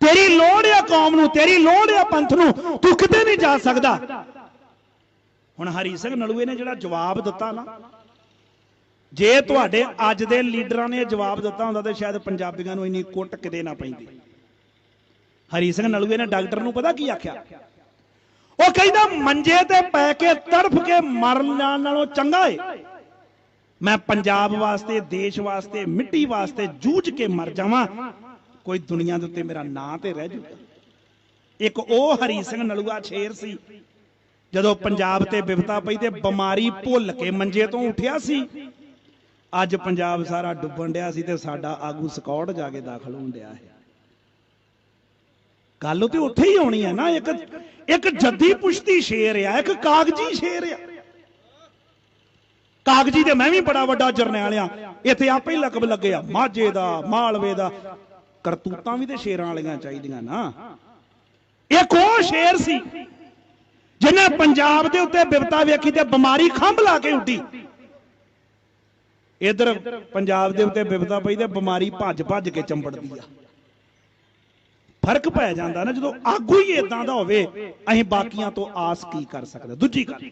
ਤੇਰੀ ਲੋੜ ਆ ਕੌਮ ਨੂੰ, ਤੇਰੀ ਲੋੜ ਆ ਪੰਥ ਨੂੰ। ਤੂੰ ਕਿਤੇ ਨਹੀਂ ਜਾ ਸਕਦਾ। ਹੁਣ ਹਰੀ ਸਿੰਘ ਨਲੂਏ ਨੇ ਜਿਹੜਾ ਜਵਾਬ ਦਿੱਤਾ ਨਾ, ਜੇ ਤੁਹਾਡੇ ਅੱਜ ਦੇ ਲੀਡਰਾਂ ਨੇ ਜਵਾਬ ਦਿੱਤਾ ਹੁੰਦਾ, ਤੇ ਸ਼ਾਇਦ ਪੰਜਾਬੀਆਂ ਨੂੰ ਇੰਨੀ ਕੁੱਟ ਕਿਤੇ ਨਾ ਪੈਂਦੀ। ਹਰੀ ਸਿੰਘ ਨਲੂਏ ਨੇ ਡਾਕਟਰ ਨੂੰ ਪਤਾ ਕੀ ਆਖਿਆ? ਉਹ ਕਹਿੰਦਾ, ਮੰਜੇ ਤੇ ਪੈ ਕੇ ਤੜਫ ਕੇ ਮਰਨ ਜਾਣ ਨਾਲੋਂ ਚੰਗਾ ਏ। ਮੈਂ ਪੰਜਾਬ ਵਾਸਤੇ, ਦੇਸ਼ ਵਾਸਤੇ, ਮਿੱਟੀ ਵਾਸਤੇ ਜੂਝ ਕੇ ਮਰ ਜਾਵਾਂ। ਕੋਈ ਦੁਨੀਆ ਦੇ ਉੱਤੇ ਮੇਰਾ ਨਾਂ ਤੇ ਰਹਿ ਜੂਗਾ। ਇੱਕ ਉਹ ਹਰੀ ਸਿੰਘ ਨਲੂਆ ਸ਼ੇਰ ਸੀ, ਜਦੋਂ ਪੰਜਾਬ ਤੇ ਵਿਪਤਾ ਪਈ ਤੇ ਬਿਮਾਰੀ ਭੁੱਲ ਕੇ ਮੰਜੇ ਤੋਂ ਉੱਠਿਆ ਸੀ। ਅੱਜ ਪੰਜਾਬ ਸਾਰਾ ਡੁੱਬਣ ਡਿਆ ਸੀ ਤੇ ਸਾਡਾ ਆਗੂ ਸਕਾਟ ਜਾ ਕੇ ਦਾਖਲ ਹੋਣ ਡਿਆ ਹੈ। ਗੱਲ ਤੇ ਉੱਥੇ ਹੀ ਆਉਣੀ ਹੈ ਨਾ, ਇੱਕ ਇੱਕ ਜੱਦੀ ਪੁਸ਼ਤੀ ਸ਼ੇਰ ਆ, ਇੱਕ ਕਾਗਜੀ ਸ਼ੇਰ ਆ। ਕਾਗਜੀ ਤੇ ਮੈਂ ਵੀ ਬੜਾ ਵੱਡਾ ਜਰਨੈਲ ਆ, ਇੱਥੇ ਆਪੇ ਹੀ ਲਕਬ ਲੱਗੇ ਆ, ਮਾਝੇ ਦਾ, ਮਾਲਵੇ ਦਾ ਕਰਤੂਤਾਂ ਵੀ ਤੇ ਸ਼ੇਰਾਂ ਵਾਲੀਆਂ ਚਾਹੀਦੀਆਂ ਨਾ। ਇੱਕ ਉਹ ਸ਼ੇਰ ਸੀ ਜਿਹਨੇ ਪੰਜਾਬ ਦੇ ਉੱਤੇ ਬਿਪਤਾ ਵੇਖੀ ਤੇ ਬਿਮਾਰੀ ਖੰਭ ਲਾ ਕੇ ਉੱਡੀ। ਇਧਰ ਪੰਜਾਬ ਦੇ ਉੱਤੇ ਬਿਪਤਾ ਪਈ ਤੇ ਬਿਮਾਰੀ ਭੱਜ ਭੱਜ ਕੇ ਚੰਬੜਦੀ ਆ। ਫ਼ਰਕ ਪੈ ਜਾਂਦਾ ਨਾ ਜਦੋਂ ਆਗੂ ਹੀ ਇਦਾਂ ਦਾ ਹੋਵੇ, ਅਸੀਂ ਬਾਕੀਆਂ ਤੋਂ ਆਸ ਕੀ ਕਰ ਸਕਦੇ? ਦੂਜੀ ਗੱਲ।